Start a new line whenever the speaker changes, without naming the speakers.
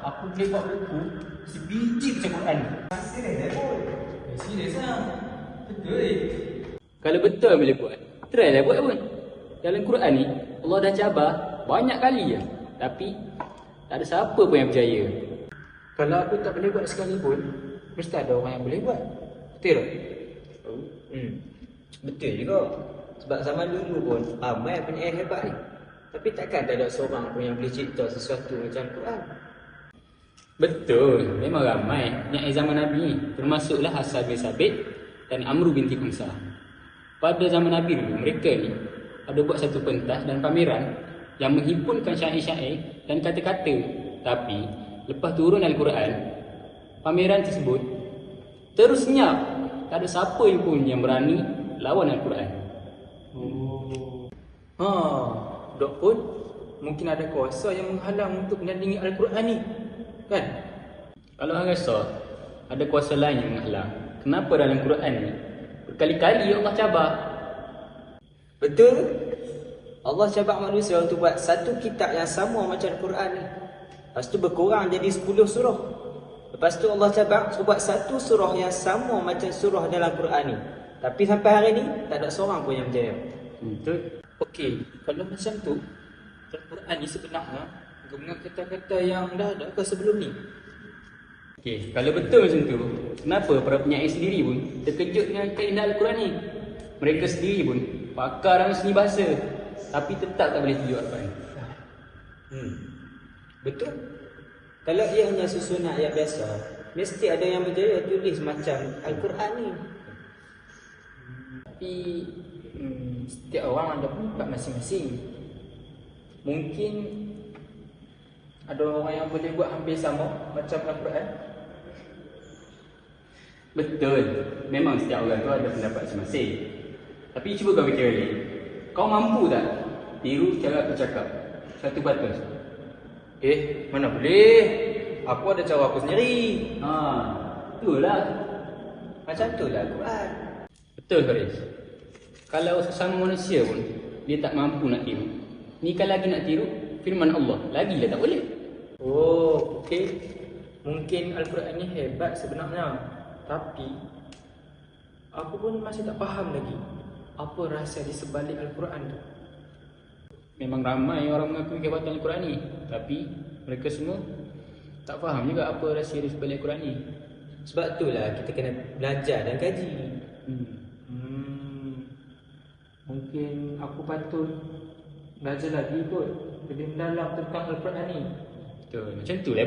Aku boleh buat buku sebiji macam Quran.
Serius eh pun. Serius Betul eh.
Kalau betul boleh buat. Try lah buat pun. Dalam Quran ni, Allah dah cabar banyak kali je. Tapi, tak ada siapa pun yang percaya. Kalau aku tak boleh buat sekali pun, mesti ada orang yang boleh buat. Betul tak?
Hmm. Betul juga. Sebab zaman dulu pun ramai penyair hebat ni. Tapi takkan tak ada seorang pun yang boleh cipta sesuatu macam Quran.
Betul, memang ramai penyair zaman Nabi ni. Termasuklah Hasan bin Sabit dan Amru binti Kumsah. Pada zaman Nabi dulu, mereka ni ada buat satu pentas dan pameran yang menghimpunkan syair-syair dan kata-kata. Tapi, lepas turun Al-Quran, pameran tersebut terus senyap. Tak ada siapa pun yang berani lawan Al-Quran.
Oh.
Ha, dok pun mungkin ada kuasa yang menghalang untuk menandingi Al-Quran ni. Kan? Kalau hang rasa ada kuasa lain yang menghalang, kenapa dalam Quran ni berkali-kali Allah cabar?
Betul? Allah cabar manusia untuk buat satu kitab yang sama macam Quran ni. Lepas tu berkurang jadi 10 surah. Lepas tu Allah cabar buat satu surah yang sama macam surah dalam Quran ni. Tapi sampai hari ni tak ada seorang pun yang berjaya.
Betul. Okey, kalau macam tu, dalam Quran ni sebenarnya guna kata-kata yang dah ada ke sebelum ni? Okey, kalau betul macam tu, kenapa para penyair sendiri pun terkejut dengan keindahan Al-Quran ni? Mereka sendiri pun pakar dalam seni bahasa, tapi tetap tak boleh tuju Al-Quran.
Hmm. Betul. Kalau ia hanya susunan ayat biasa, mesti ada yang berjaya tulis macam Al-Quran ni.
Tapi hmm, setiap orang ada pendapat masing-masing. Mungkin ada orang yang boleh buat hampir sama macam Al-Quran. Betul. Memang setiap orang tu ada pendapat masing-masing. Tapi cuba kau fikir balik. Kau mampu tak tiru cara aku cakap? Satu batas.
Eh, mana boleh? Aku ada cara aku sendiri.
Ha, itulah.
Macam tu lah Quran.
Betul Faris. Kalau sesama manusia pun dia tak mampu nak tiru. Ni kalau lagi nak tiru firman Allah, lagi lah tak boleh.
Oh, okey. Mungkin Al-Quran ni hebat sebenarnya. Tapi aku pun masih tak faham lagi apa rahsia di sebalik Al-Quran tu.
Memang ramai orang mengakui kehebatan Al-Quran ni Tapi mereka semua tak faham juga apa rahsia di sebalik Al-Quran ni
Sebab itulah kita kena belajar dan kaji.
hmm.
Hmm. Mungkin aku patut belajar lagi kot lebih mendalam tentang Al-Quran ni.
Betul, macam tu lah